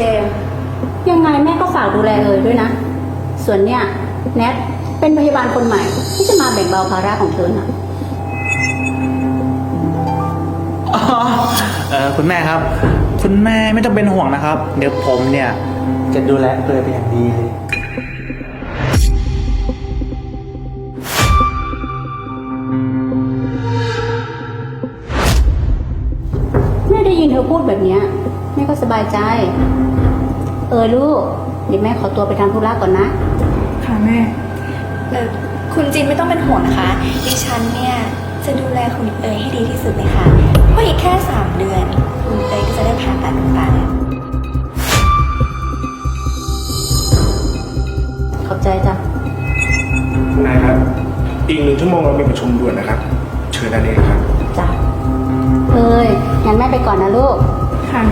เจมส์ยังไงแม่ก็ฝากดูแลเอยด้วยนะ ส่วนเนี่ยแนทเป็นพยาบาลคนใหม่ ที่จะมาแบ่งเบาภาระของเธอนะอ๋อเออคุณแม่ครับ คุณแม่ไม่ต้องเป็นห่วงนะครับ เดี๋ยวผมเนี่ย จะดูแลเตยเป็นอย่างดีเลย ยินเธอพูดแบบเนี้ยแม่ก็สบายใจ เออลูก เดี๋ยวแม่ขอตัวไปทำธุระก่อนนะ ค่ะแม่เออคุณจินไม่ต้องเป็นห่วงนะคะ ดิฉันเนี่ยจะดูแลคุณเอ๋ยให้ดีที่สุดเลยค่ะ เพราะอีกแค่สามเดือน คุณเอ๋ยก็จะได้ผ่าตัดดวงตาแล้วขอบใจจ้ะคุณนายครับ อีกหนึ่งชั่วโมงเรามีประชุมด่วนนะครับ เชิญได้เลยครับจ้ะเอ้ยงั้น แม่ไปก่อนนะลูก ค่ะ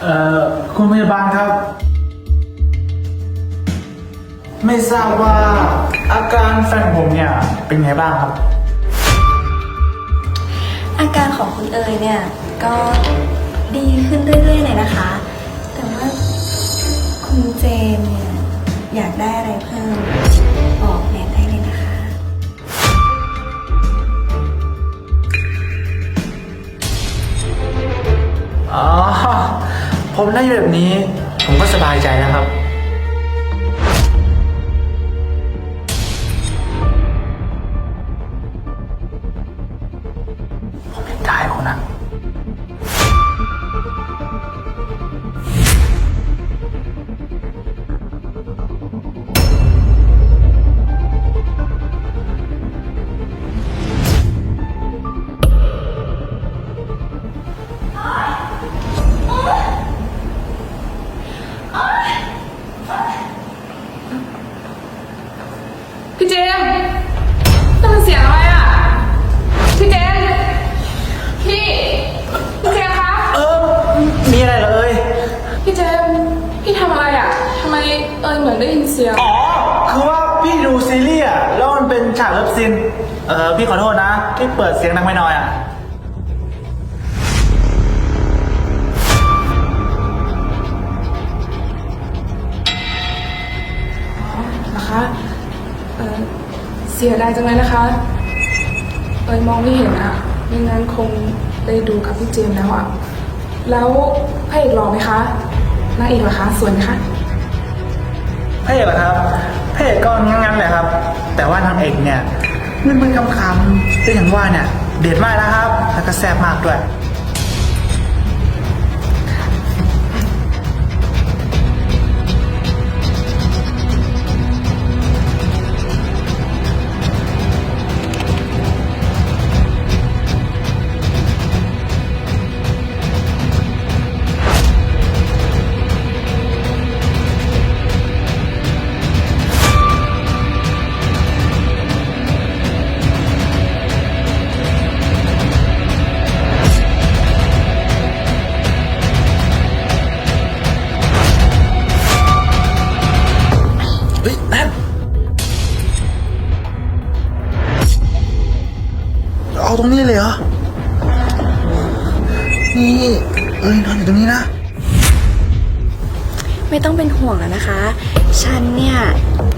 เอ่อคุณพยาบาลครับ ไม่ทราบว่าอาการแฟนผมเนี่ยเป็นไงบ้างครับ อาการของคุณเอ๋ยเนี่ยก็ดีขึ้นเรื่อยๆเลยนะคะ แต่ว่าคุณเจนเนี่ยอยากได้อะไรเพิ่ม ผมได้แบบนี้ ผมก็สบายใจนะครับ เอยเหมือนได้ยินเสียง อ๋อ คือว่าพี่ดูซีรีส์อะแล้วมันเป็นฉากเลิฟซีน เออพี่ขอโทษนะ ที่เปิดเสียงดังไปหน่อยอะนะคะเออเสียดายจังเลยนะคะ เอยมองไม่เห็นอะไม่งั้นคงได้ดูกับพี่เจมส์แล้วอะแล้วพระเอกหล่อไหมคะนางเอกเหรอคะสวยไหมคะ พระเอกเหรอครับพระเอกก็งั้นๆแหละครับ แต่ว่านางเอกเนี่ยมึนๆคำๆแต่อย่างว่าเนี่ย เด็ดมากนะครับ แล้วก็แซ่บมากด้วย นี่เอ้ยนอนอยู่ตรงนี้นะ ไม่ต้องเป็นห่วงแล้วนะคะ ฉันเนี่ย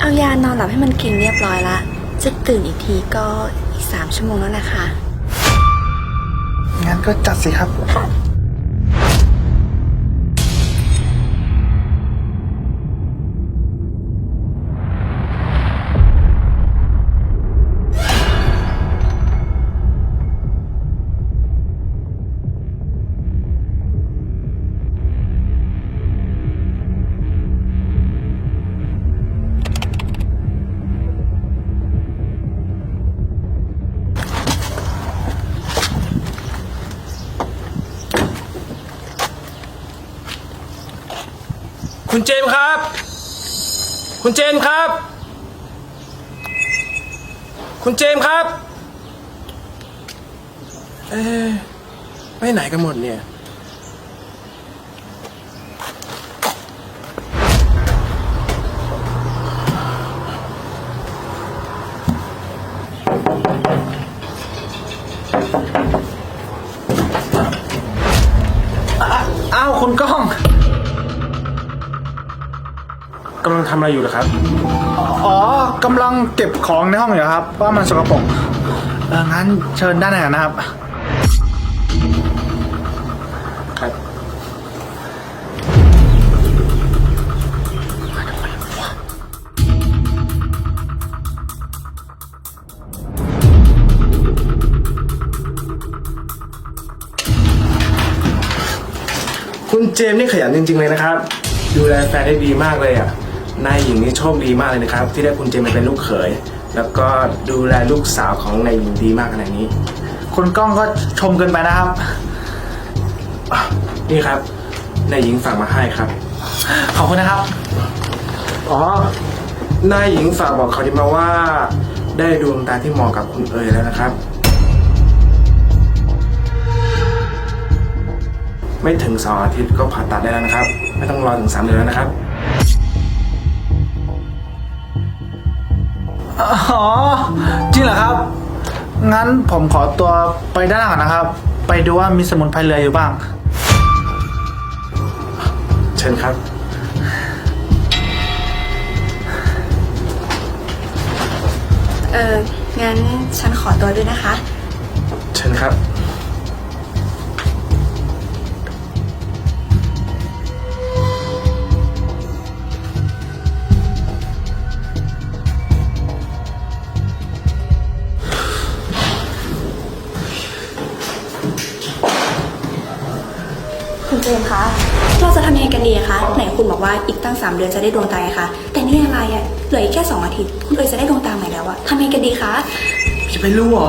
เอายานอนหลับให้มันกินเรียบร้อยละ จะตื่นอีกทีก็อีกสามชั่วโมงแล้วนะคะ งั้นก็จัดสิครับ คุณเจมส์ครับ คุณเจมครับ คุณเจมส์ครับ เอ๊ไปไหนกันหมดเนี่ย ทำอะไรอยู่เหรอครับ อ๋อกำลังเก็บของในห้องอยู่ครับเพราะว่ามันสกปรกเอองั้นเชิญด้านในกันนะครับ ครับ คุณเจมส์นี่ขยันจริง ๆ เลยนะครับ ดูแลแฟนได้ดีมากเลยอะ นายหญิงนี่โชคดีมากเลยนะครับ ที่ได้คุณเจมส์มาเป็นลูกเขย แล้วก็ดูแลลูกสาวของนายหญิงดีมากขนาดนี้ คุณก้องก็ชมเกินไปนะครับ นี่ครับนายหญิงฝากมาให้ครับ ขอบคุณนะครับ อ๋อนายหญิงฝากบอกเขาดีมาว่า ได้ดวงตาที่เหมาะกับคุณเอ๋ยแล้วนะครับ ไม่ถึงสองอาทิตย์ก็ผ่าตัดได้แล้วนะครับ ไม่ต้องรอถึงสามเดือนแล้วนะครับ อ๋อ จริงเหรอครับ งั้นผมขอตัวไปด้านหลังก่อนนะครับ ไปดูว่ามีสมุนไพรเหลืออยู่บ้าง เชิญครับ เอองั้นฉันขอตัวด้วยนะคะ เชิญครับ คะไหนคุณบอกว่าอีกตั้ง 3 เดือนจะได้ดวงตาไงคะแต่นี่อะไรอะเหลืออีกแค่2อาทิตย์คุณเอ๋ยจะได้ดวงตาใหม่แล้วอะทำยังไงกันดีคะจะไปรู้เหรอ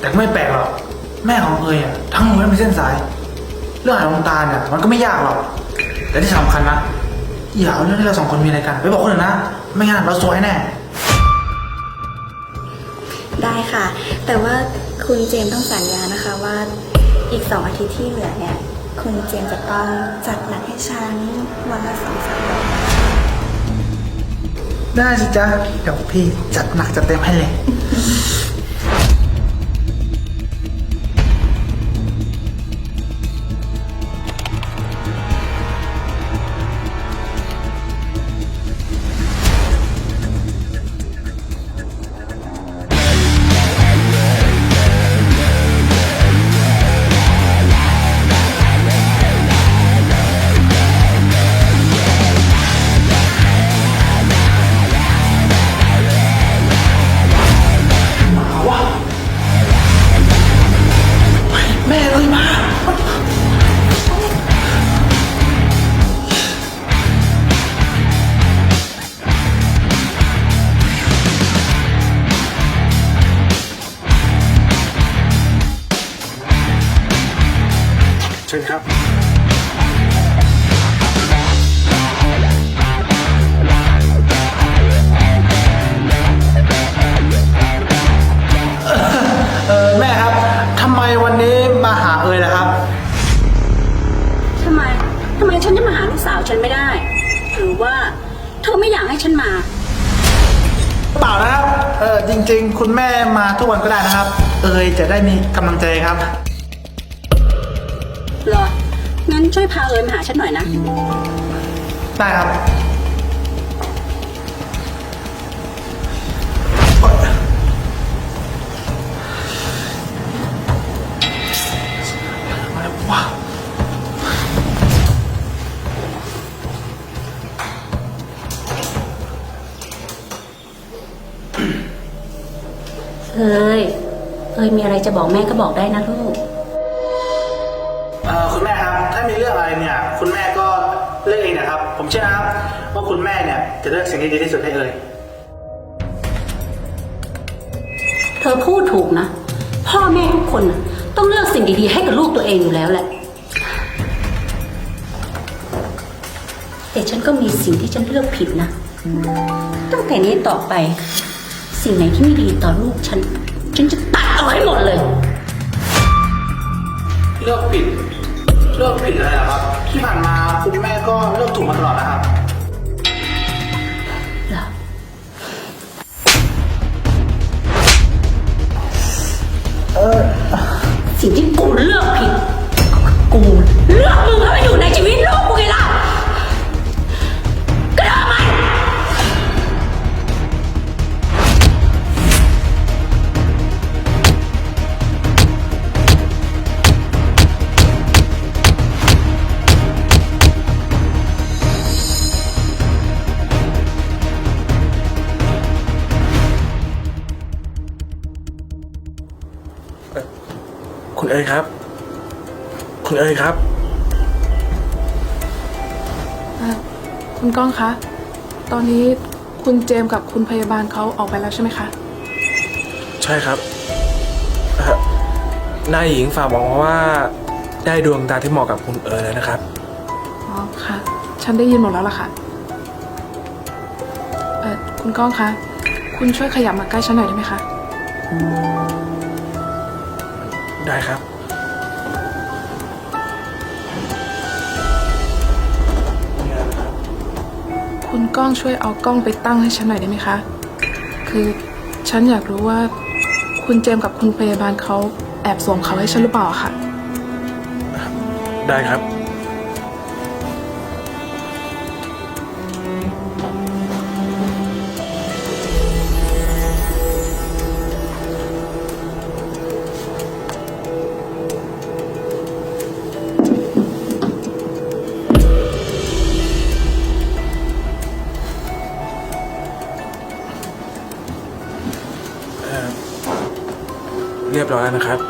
แต่ก็ไม่แปลกหรอก แม่ของเอยอะทั้งหมดไม่มีเส้นสาย เรื่องหายดวงตาเนี่ยมันก็ไม่ยากหรอก แต่ที่สำคัญนะอย่าเอาเรื่องที่เราสองคนมีอะไรกัน ไปบอกคนอื่นนะ ไม่งั้นเราซวยแน่ ได้ค่ะ แต่ว่าคุณเจมส์ต้องสัญญานะคะว่าอีก 2 อาทิตย์ที่เหลือเนี่ย คุณเจมจะต้องจัดหนักให้ฉันวันละสองสามวันได้สิจ๊ะเดี๋ยวพี่จัดหนักจัดเต็มให้เลยำไมวันนี้มาหาเอยล่ะครับ ทำไม ทำไมฉันจะมาหาลูกสาวฉันไม่ได้ หรือว่าเธอไม่อยากให้ฉันมา เปล่านะครับ เออจริง ๆ คุณแม่มาทุกวันก็ได้นะครับ เอยจะได้มีกำลังใจครับ เหรอ งั้นช่วยพาเอิญมาหาฉันหน่อยนะ ได้ครับ มีอะไรจะบอกแม่ก็บอกได้นะลูก เอ่อคุณแม่ครับ ถ้ามีเรื่องอะไรเนี่ย คุณแม่ก็เลือกเองนะครับ ผมเชื่อนะครับว่าคุณแม่เนี่ยจะเลือกสิ่งที่ดีที่สุดให้เอ่ยเธอพูดถูกนะ พ่อแม่ทุกคนน่ะต้องเลือกสิ่งดีๆ ให้กับลูกตัวเองอยู่แล้วแหละเอแต่ฉันก็มีสิ่งที่ฉันเลือกผิดนะ ตั้งแต่นี้ต่อไป สิ่งไหนที่ไม่ดีต่อลูกฉัน ฉันจะตัด เอาให้หมดเลย เลือกผิด เลือกผิดอะไรอะครับ ที่ผ่านมาคุณแม่ก็เลือกถูกมาตลอดนะครับเหรอสิ่งที่กูเลือกผิดก็คือกูเลือกมึงเข้ามาอยู่ เอ๋ยครับ คุณเอ๋ยครับ เอ่อคุณก้องคะ ตอนนี้คุณเจมส์กับคุณพยาบาลเขาออกไปแล้วใช่ไหมคะ ใช่ครับเอ่อนายหญิงฝากบอกมาว่า ได้ดวงตาที่เหมาะกับคุณเอ๋ยแล้วนะครับ อ๋อค่ะ ฉันได้ยินหมดแล้วล่ะค่ะ เออคุณก้องคะ คุณช่วยขยับมาใกล้ฉันหน่อยได้ไหมคะ ได้ครับ คุณก้องช่วยเอากล้องไปตั้งให้ฉันหน่อยได้ไหมคะ คือฉันอยากรู้ว่าคุณเจมส์กับคุณพยาบาลเขาแอบสวมเขาให้ฉันหรือเปล่าค่ะ ได้ครับ นะครับ